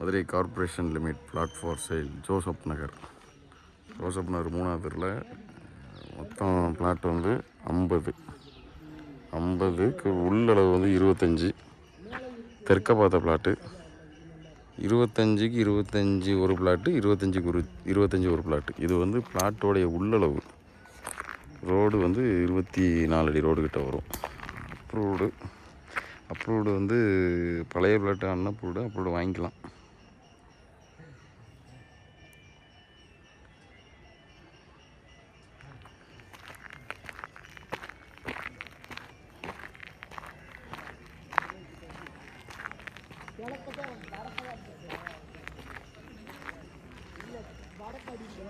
Madurai corporation limit flat for sale Joseph Nagar. Joseph Nagar மூணாவது தெருவில் மொத்தம் plot வந்து ஐம்பது. ஐம்பதுக்கு உள்ளளவு வந்து இருபத்தஞ்சி. தெற்க பார்த்த பிளாட்டு இருபத்தஞ்சிக்கு இருபத்தஞ்சி ஒரு பிளாட்டு இருபத்தஞ்சிக்கு ஒரு இருபத்தஞ்சி ஒரு பிளாட்டு. இது வந்து பிளாட்டோடைய உள்ளளவு. ரோடு வந்து இருபத்தி நாலு அடி ரோடு கிட்ட வரும். அப்ரூவ்டு. அப்ரூவ்டு வந்து பழைய பிளாட்டு அன்அப்ரூவ்டு அப்ரூவ்டு வாங்கிக்கலாம். வடக்கு அடிச்சு